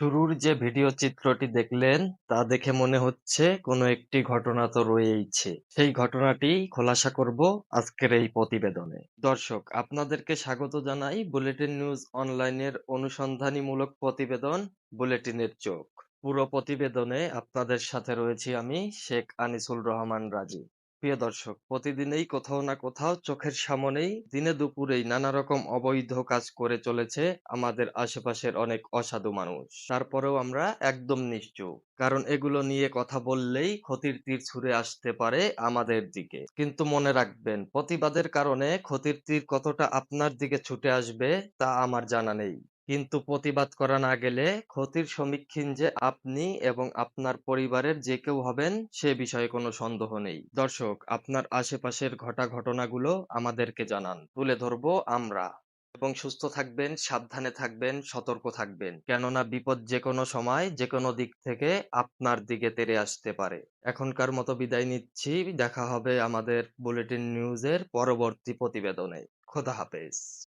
শুরুর যে ভিডিও চিত্রটি দেখলেন, তা দেখে মনে হচ্ছে কোনো একটি ঘটনা তো রয়েইছে। সেই ঘটনাটি খোলাসা করব আজকের এই প্রতিবেদনে। দর্শক, আপনাদেরকে স্বাগত জানাই বুলেটিন নিউজ অনলাইনের অনুসন্ধানীমূলক প্রতিবেদন বুলেটিনের চোখ। পুরো প্রতিবেদনে আপনাদের সাথে রয়েছি আমি শেখ আনিসুল রহমান রাজি। প্রিয় দর্শক, প্রতিদিনেই কোথাও না কোথাও চোখের সামনেই দিনে দুপুরেই নানা রকম অবৈধ কাজ করে চলেছে আমাদের আশেপাশের অনেক অসাধু মানুষ। তারপরেও আমরা একদম নিশ্চুপ, কারণ এগুলো নিয়ে কথা বললেই ক্ষতির তীর ছুঁড়ে আসতে পারে আমাদের দিকে। কিন্তু মনে রাখবেন, প্রতিবাদের কারণে ক্ষতির তীর কতটা আপনার দিকে ছুটে আসবে তা আমার জানা নেই। কিন্তু প্রতিবাদ করা না গেলে ক্ষতির সম্মুখীন যে আপনি এবং আপনার পরিবারের যে কেউ হবেন, সে বিষয়ে কোনো সন্দেহ নেই। দর্শক, আপনার আশেপাশের ঘটা ঘটনাগুলো আমাদেরকে জানান। তুলে ধরবো আমরা। এবং সুস্থ থাকবেন, সাবধানে থাকবেন, সতর্ক থাকবেন। কেননা বিপদ যে কোনো সময় যে কোনো দিক থেকে আপনার দিকে তেড়ে আসতে পারে। এখনকার মতো বিদায় নিচ্ছি। দেখা হবে আমাদের বুলেটিন নিউজের পরবর্তী প্রতিবেদনে। খোদা হাফেজ।